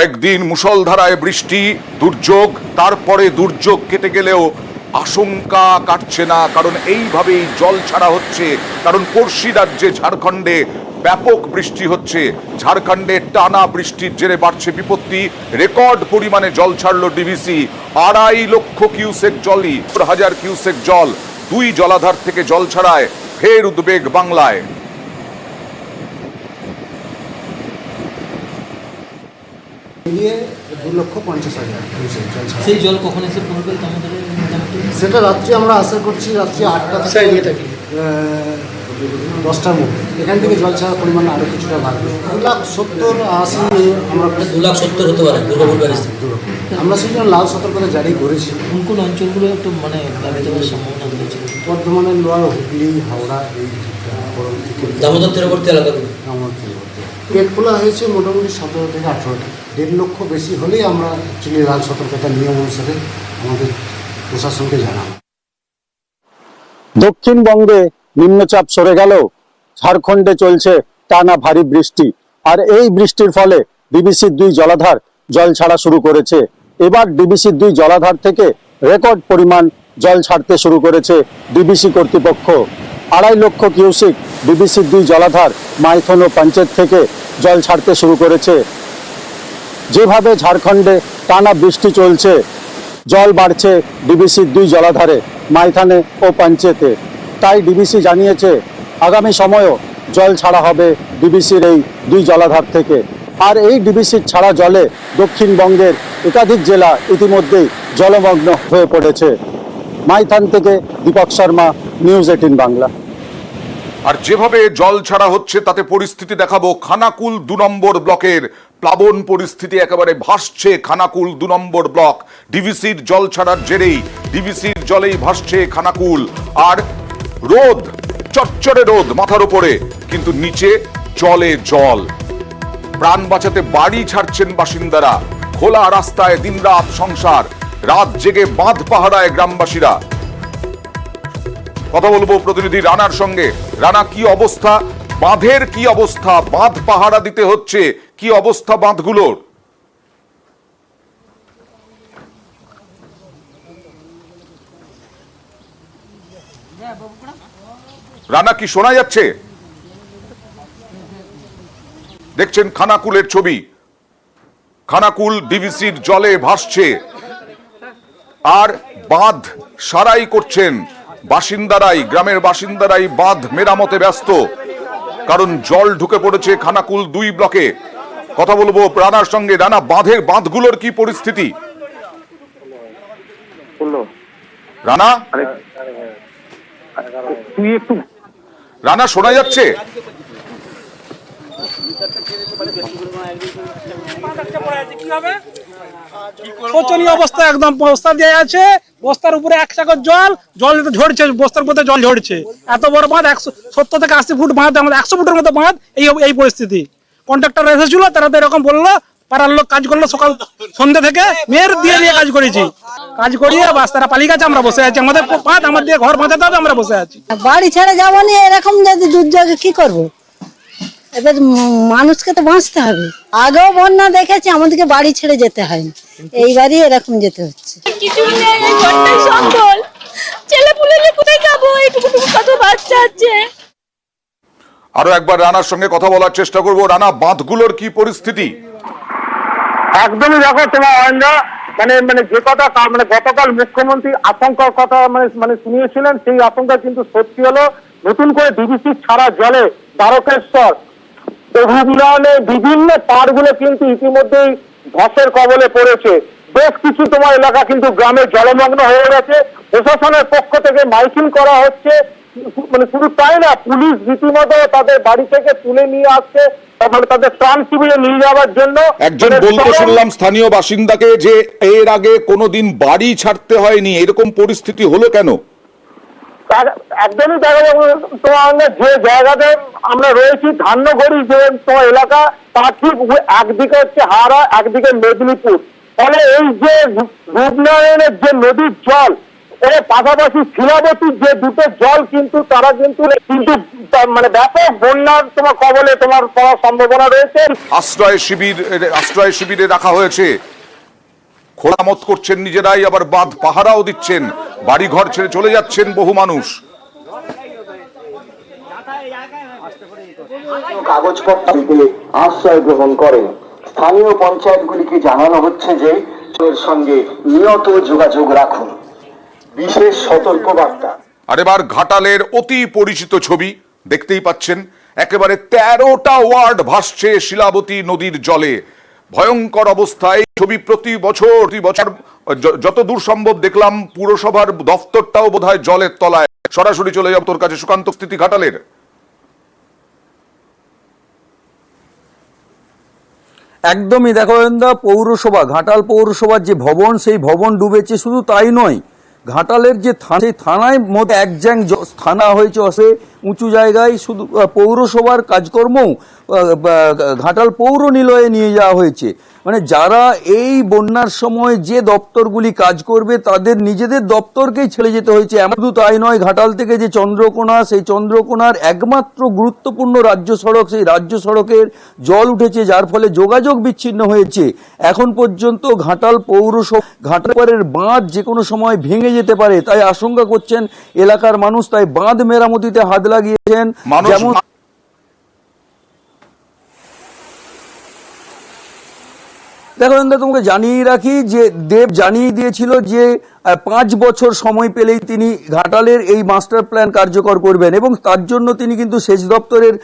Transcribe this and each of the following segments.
কয়েকদিন মুষলধারায় বৃষ্টি, দুর্যোগ, তারপরে দুর্যোগ কেটে গেলেও আশঙ্কা কাটছে না, কারণ এইভাবেই জল ছাড়া হচ্ছে। কারণ পড়শি রাজ্যে ঝাড়খণ্ডে ব্যাপক বৃষ্টি হচ্ছে। ঝাড়খণ্ডে টানা বৃষ্টির জেরে বাড়ছে বিপত্তি। রেকর্ড পরিমাণে জল ছাড়লো ডিভিসি আড়াই লক্ষ কিউসেক জলই হাজার কিউসেক জল। দুই জলাধার থেকে জল ছাড়ায় ফের উদ্বেগ বাংলায়। মিলিয়ে দু লক্ষ পঞ্চাশ হাজার। সেই জল কখন এসে পড়বে সেটা রাত্রে আমরা আশা করছি রাত্রি আটটা থেকে দশটার মধ্যে। এখান থেকে জল ছাড়ার পরিমাণ আরও কিছুটা বাড়বে। দু লাখ সত্তর আশি আমরা দু লাখ সত্তর হতে পারে দুর্গাপুর আমরা সেই জন্য লাল সতর্কতা জারি করেছি। কোন কোন অঞ্চলগুলো একটু মানে প্লাবিত হওয়ার সম্ভাবনা রয়েছে? বর্ধমানের লোয়ার হুগলি হাওড়া এই দামোদর তীরবর্তী এলাকাগুলো? আমার পেট খোলা হয়েছে মোটামুটি সতেরো থেকে আঠেরোটা। দেড় লক্ষ বেশি হলেই আমরা অ্যাকচুয়ালি লাল সতর্কতা নিয়ম অনুসারে আমাদের প্রশাসনকে জানাব। দক্ষিণবঙ্গে নিম্নচাপ সরে গেল ঝাড়খণ্ডে চলছে টানা ভারী বৃষ্টি। আর এই বৃষ্টির ফলে ডিবিসির দুই জলাধার জল ছাড়া শুরু করেছে। এবার ডিবিসির দুই জলাধার থেকে রেকর্ড পরিমাণ জল ছাড়তে শুরু করেছে ডিবিসি কর্তৃপক্ষ। আড়াই লক্ষ কিউসিক ডিবিসির দুই জলাধার মাইথন ও পঞ্চায়েত থেকে জল ছাড়তে শুরু করেছে। যেভাবে ঝাড়খণ্ডে টানা বৃষ্টি চলছে, জল বাড়ছে ডিবিসির দুই জলাধারে, মাইথানে ও পঞ্চায়েতে তাই ডিবিসি জানিয়েছে, আগামী সময়ও জল ছাড়া হবে ডিবিসির এই দুই জলাধার থেকে। আর এই ডিবিসির ছাড়া জলে দক্ষিণবঙ্গের একাধিক জেলা ইতিমধ্যেই জলমগ্ন হয়ে পড়েছে। মাইথান থেকে দীপক শর্মা, নিউজ এইটিন বাংলা। আর যেভাবে জল ছাড়া হচ্ছে, তাতে পরিস্থিতি দেখাবো খানাকুল দু নম্বর ব্লকের প্লাবন পরিস্থিতি একেবারে ভাসছে, খানাকুল দু নম্বর ব্লক। ডিভিসির জল ছাড়ার জেরেই ডিভিসির জলেই ভাসছে খানাকুল। আর রোদ, চচ্চড়ে রোদ মাথার উপরে, কিন্তু নিচে জলে জল। প্রাণ বাঁচাতে বাড়ি ছাড়ছেন বাসিন্দারা। খোলা রাস্তায় দিনরাত সংসার, রাত জেগে বাঁধ পাহারায় গ্রামবাসীরা। কথা বলব প্রতিনিধি রানার সঙ্গে। রানা, কি অবস্থা? বাঁধের কি অবস্থা? বাঁধ পাহারা দিতে হচ্ছে। কি অবস্থা বাঁধগুলোর? রানা, কি শোনা যাচ্ছে? দেখছেন খানাকুলের ছবি। খানাকুল ডিভিসির জলে ভাসছে। আর বাঁধ সারাই করছেন। বাসিন্দারাই, গ্রামের বাসিন্দারাই বাঁধ মেরামতে ব্যস্ত। কারণ জল ঢুকে পড়েছে খানাকুল দুই ব্লকে। কথা বলব রানার সঙ্গে। রানা বাঁধের বাঁধগুলোর কি পরিস্থিতি? রানা? তুই একটু রানা শোনা যাচ্ছে? শোচনীয় অবস্থা, একদম বস্তা আছে, বস্তার উপরে এক জল জল ঝরছে, বস্তার মধ্যে জল ঝরছে। এত বড় বাঁধ, একশো, সত্তর থেকে আশি ফুট বাঁধ, আমাদের একশো ফুটের মতো বাঁধ, এই এই পরিস্থিতি। কন্ট্রাক্টর এসেছিল, তারা তো এরকম বলল, পাড়ার লোক কাজ করল সকাল, সন্ধ্যে থেকে, মেয়ের দিয়ে দিয়ে কাজ করেছি। কাজ করিয়ে বাস, তারা পালিয়ে গেছে, আমরা বসে আছি। আমাদের বাঁধ আমার দিয়ে ঘর বাঁচাতে হবে, আমরা বসে আছি। বাড়ি ছেড়ে যাব নি, এরকম যদি দুর্যোগে কি করব? এবার মানুষকে তো বাঁচতে হবে। আগেও বন্যা দেখেছি আমাদেরকে বাড়ি ছেড়ে যেতে হয়নি। এইবারই এরকম যেতে হচ্ছে। কিছু নেই এই ঘরটাই সকল। ছেলে পুলে কোথায় যাব? এইটুকু কত বাচ্চা আছে। আরও একবার রানার সঙ্গে কথা বলার চেষ্টা করব। রানা বাঁধগুলোর কি পরিস্থিতি? একদমই দেখো তোমার অয়নদা মানে মানে যে কথা মানে গতকাল মুখ্যমন্ত্রী আশঙ্কার কথা মানে মানে শুনিয়েছিলেন সেই আশঙ্কা কিন্তু সত্যি হলো। নতুন করে ডিবিসি ছাড়া জলে দ্বারকেশ্বর অভিনয়নে বিভিন্ন পাড়গুলো কিন্তু ইতিমধ্যেই ধসের কবলে পড়েছে। বেশ কিছু তোমার এলাকা কিন্তু গ্রামে জলমগ্ন হয়ে গেছে। প্রশাসনের পক্ষ থেকে মাইকিং করা হচ্ছে। মানে শুধু তাই না পুলিশ রীতিমতো তাদের বাড়ি থেকে তুলে নিয়ে আসছে। তাদের ত্রাণ শিবিরে নিয়ে যাওয়ার জন্য। একজন মানে বলতে শুনলাম স্থানীয় বাসিন্দাকে যে এর আগে কোনোদিন বাড়ি ছাড়তে হয়নি এরকম পরিস্থিতি হলো কেন? একদমই দেখা যাবে তোমার যে জায়গাতে আমরা রয়েছি, ধান্যগড়ি যে তোমার এলাকা, তার ঠিক একদিকে হচ্ছে হাওড়া, একদিকে মেদিনীপুর। ফলে এই যে রূপনারায়ণের যে নদীর জল, এর পাশাপাশি শিলাবতীর যে দুটো জল কিন্তু তারা কিন্তু কিন্তু মানে ব্যাপক বন্যার তোমার কবলে তোমার পড়ার সম্ভাবনা রয়েছে। আশ্রয় শিবির, আশ্রয় শিবিরে রাখা হয়েছে। খোলামত করছেন নিজেরাই আবার বাঁধ পাহারাও দিচ্ছেন। বাড়ি ঘর ছেড়ে চলে যাচ্ছেন বহু মানুষ। কাগজপত্র আশ্রয় গ্রহণ করেন স্থানীয় পঞ্চায়েতগুলিকে জানানো হচ্ছে যে এর সঙ্গে নিয়ত যোগাযোগ রাখুন। বিশেষ সতর্কবার্তা। আর এবার ঘাটালের অতি পরিচিত ছবি দেখতেই পাচ্ছেন। একেবারে তেরোটা ওয়ার্ড ভাসছে শিলাবতী নদীর জলে। ভয়ঙ্কর অবস্থায় ছবি প্রতি বছর বছর যত দূর সম্ভব দেখলাম পুরসভার দফতরটাও বোধহয় জলের তলায়। সরাসরি চলে যাব তোর কাছে, সুকান্ত স্থিতি ঘাটালের। একদমই দেখো পৌরসভা, ঘাটাল পৌরসভার যে ভবন, সেই ভবন ডুবেছে শুধু তাই নয়। ঘাটালের যে থানা সেই থানায় মধ্যে এক জ্যাং থানা হয়েছে, অসে উঁচু জায়গায় শুধু পৌরসভার কাজকর্মও ঘাটাল পৌর নিলয়ে নিয়ে যাওয়া হয়েছে। মানে যারা এই বন্যার সময় যে দপ্তরগুলি কাজ করবে তাদের নিজেদের দপ্তরকেই ছেড়ে যেতে হয়েছে। এমন তাই নয় ঘাটাল থেকে যে চন্দ্রকোনা সেই চন্দ্রকোনার একমাত্র গুরুত্বপূর্ণ রাজ্য সড়ক সেই রাজ্য সড়কের জল উঠেছে যার ফলে যোগাযোগ বিচ্ছিন্ন হয়েছে। এখন পর্যন্ত ঘাটাল পৌরসভা ঘাটালের বাঁধ যে কোনো সময় ভেঙে যেতে পারে তাই আশঙ্কা করছেন এলাকার মানুষ তাই বাঁধ মেরামতিতে হাত লাগিয়েছেন। যেমন দেখো নন্দা, তোমাকে জানিয়ে রাখি যে দেব জানিয়ে দিয়েছিল যে পাঁচ বছর সময় পেলেই তিনি ঘাটালের এই মাস্টার প্ল্যান কার্যকর করবেন এবং তার জন্য তিনি কিন্তু সেচ দপ্তরের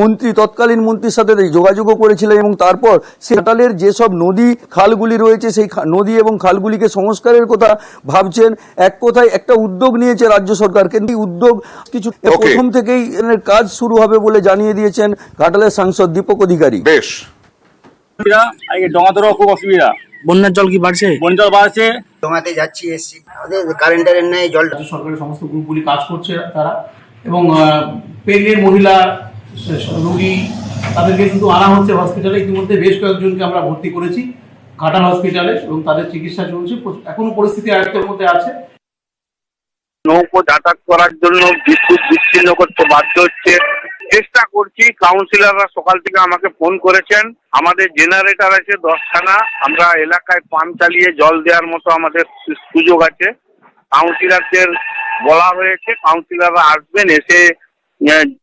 মন্ত্রী তৎকালীন মন্ত্রীর সাথে যোগাযোগও করেছিলেন এবং তারপর সে ঘাটালের যেসব নদী খালগুলি রয়েছে সেই নদী এবং খালগুলিকে সংস্কারের কথা ভাবছেন। এক কথায় একটা উদ্যোগ নিয়েছে রাজ্য সরকার। কিন্তু উদ্যোগ কিছু. প্রথম থেকেই কাজ শুরু হবে বলে জানিয়ে দিয়েছেন ঘাটালের সাংসদ দীপক অধিকারী। বেশ। খুব অসুবিধা। বন্যার জল কি বাড়ছে? বন জল বাড়ছে। জমাতে যাচ্ছি এসছি। কারেন্টের নেই জল সরকারের সমস্ত গ্রুপগুলি কাজ করছে তারা। এবং প্রেগনেন্ট মহিলা রোগী তাদেরকে কিন্তু আনা হচ্ছে হসপিটালে ইতিমধ্যে বেশ কয়েকজনকে আমরা ভর্তি করেছি ঘাটাল হসপিটালে এবং তাদের চিকিৎসা চলছে। এখনও পরিস্থিতি আয়ত্তের মধ্যে আছে। নৌকো যাতায়াত করার জন্য বিদ্যুৎ বিচ্ছিন্ন করতে বাধ্য হচ্ছে। চেষ্টা করছি কাউন্সিলররা সকাল থেকে আমাকে ফোন করেছেন। আমাদের জেনারেটর আছে দশখানা, আমরা এলাকায় পাম্প চালিয়ে জল দেওয়ার মতো আমাদের সুযোগ আছে। কাউন্সিলরদের বলা হয়েছে কাউন্সিলররা আসবেন, এসে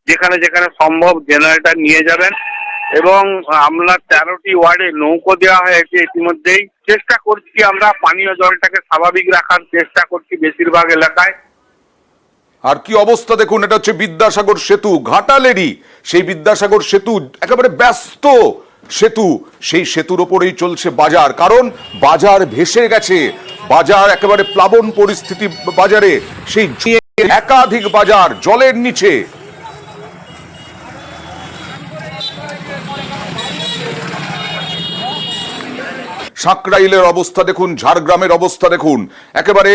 যেখানে যেখানে সম্ভব জেনারেটর নিয়ে যাবেন। এবং আমরা তেরোটি ওয়ার্ডে নৌকো দেওয়া হয়েছে ইতিমধ্যেই। চেষ্টা করছি আমরা পানীয় জলটাকে স্বাভাবিক রাখার, চেষ্টা করছি বেশিরভাগ এলাকায়। আর কি অবস্থা দেখুন, এটা হচ্ছে বিদ্যাসাগর সেতু, ঘাটালেরই সেই বিদ্যাসাগর সেতু, একেবারে ব্যস্ত সেতু, সেই সেতুর ওপরেই চলছে বাজার। কারণ বাজার ভেসে গেছে, বাজার একেবারে প্লাবন পরিস্থিতি বাজারে, সেই একাধিক বাজার জলের নিচে। সাঁকরাইলের অবস্থা দেখুন, ঝাড়গ্রামের অবস্থা দেখুন, একেবারে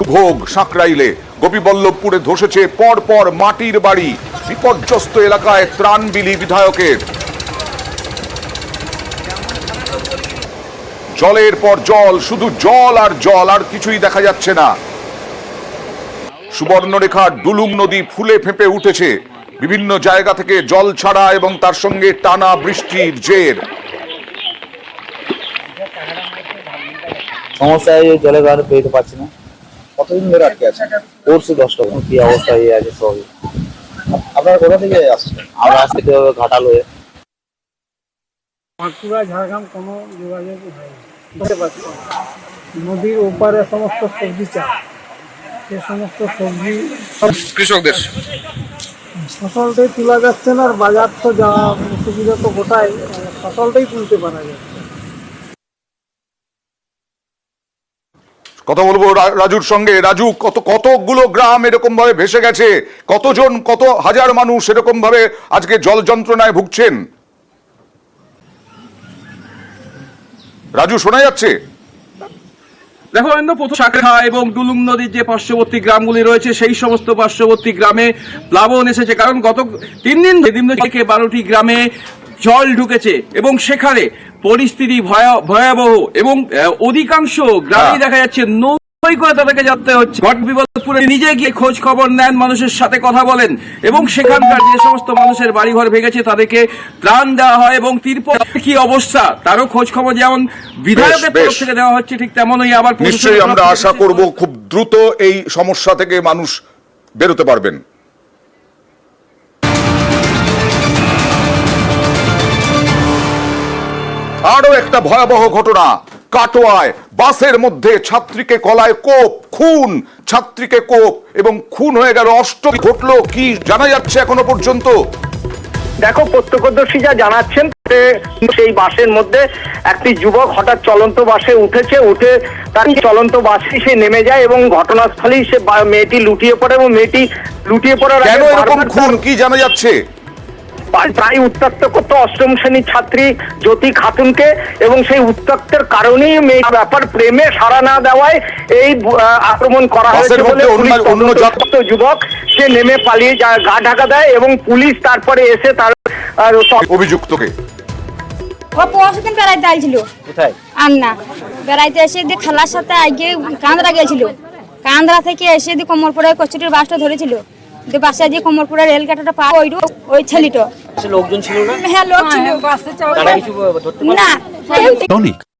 ভোগ গোপীবল্লভপুরে ধসেছে মাটির বাড়ি। বিপর্যস্ত এলাকায় ত্রাণ বিলি বিধায়কের। জলের পর জল, শুধু জল আর জল, আর কিছুই দেখা যাচ্ছে না। সুবর্ণরেখার ডুলুম নদী ফুলে ফেঁপে উঠেছে। বিভিন্ন জায়গা থেকে জল ছাড়া এবং তার সঙ্গে টানা বৃষ্টির জের। সমস্যা এই জলের কারণে পেতে পারছি না। কতদিন ধরে আটকে আছে পরশু দশটা কি অবস্থা হয়ে আছে সবই আপনারা কোথা থেকে আসছেন? আমরা আসতে তো ঘাটাল হয়ে। বাঁকুড়া ঝাড়গ্রাম কোনো যোগাযোগ হয়নি। নদীর ওপারে সমস্ত সবজি চাষ। সে সমস্ত সবজি কৃষকদের। ফসলটাই তোলা যাচ্ছে না আর বাজার তো যা সুবিধা তো গোটাই। ফসলটাই তুলতে পারা যায়। কথা বলব রাজুর সঙ্গে। রাজু, কত, কতগুলো গ্রাম এরকম ভাবে ভেসে গেছে? কতজন, কত হাজার মানুষ এরকম ভাবে আজকে জল যন্ত্রণায় ভুগছেন? রাজু, শোনা যাচ্ছে? দেখো অন্য প্রথম শাখা এবং ডুলুম নদীর যে পার্শ্ববর্তী গ্রামগুলি রয়েছে, সেই সমস্ত পার্শ্ববর্তী গ্রামে প্লাবন এসেছে। কারণ গত তিন দিন থেকে বারোটি গ্রামে জল ঢুকেছে এবং সেখানে পরিস্থিতি ভয়াবহ এবং অধিকাংশ গ্রামেই হ্যাঁ। দেখা যাচ্ছে নৌ করে তাদেরকে যেতে হচ্ছে। ঘট বিপদপুরে নিজে গিয়ে খোঁজ খবর নেন মানুষের সাথে কথা বলেন এবং সেখানকার যে সমস্ত মানুষের বাড়িঘর ভেঙেছে তাদেরকে ত্রাণ দেওয়া হয় এবং তিরপল কি অবস্থা তারও খোঁজ খবর যেমন বিধায়কের তরফ থেকে দেওয়া হচ্ছে ঠিক তেমনই আবার নিশ্চয়ই আমরা আশা করব খুব দ্রুত এই সমস্যা থেকে মানুষ বেরোতে পারবেন। আরও একটা ভয়াবহ ঘটনা। কাটোয়ায় বাসের মধ্যে ছাত্রীকে কলায় কোপ খুন ছাত্রীকে কোপ এবং খুন হয়ে গেল অষ্ট। ঘটলো কি জানা যাচ্ছে এখনও পর্যন্ত? দেখো প্রত্যক্ষদর্শী যা জানাচ্ছেন সেই বাসের মধ্যে একটি যুবক হঠাৎ চলন্ত বাসে উঠেছে উঠে তার চলন্ত বাসে সে নেমে যায় এবং ঘটনাস্থলেই সে মেয়েটি লুটিয়ে পড়ে এবং মেয়েটি লুটিয়ে পড়ার কেন এরকম খুন? কি জানা যাচ্ছে? প্রায় উত্তক্ত করতো অষ্টম শ্রেণির ছাত্রী জ্যোতি খাতুনকে এবং সেই উত্তক্তের কারণেই মেয়ে ব্যাপার প্রেমে সাড়া না দেওয়ায় এই আক্রমণ করা হয়েছে বলে যুবক সে নেমে পালিয়ে যা- গা ঢাকা দেয় এবং পুলিশ তারপরে এসে তার অভিযুক্তকে। ও পরশু দিন বেড়াইতে আইছিল। কোথায়? আর বেড়াইতে এসে দিয়ে খালার সাথে আগে কান্দরা গেছিল। কান্দরা থেকে এসে দিয়ে কোমরপুরে কচুরির বাসটা ধরেছিল। দিয়ে বাসায় দিয়ে কোমরপুরে রেল কাটাটা পা ওই ওই ছেলেটা। লোকজন ছিল না? হ্যাঁ লোক ছিল। তারা না টনিক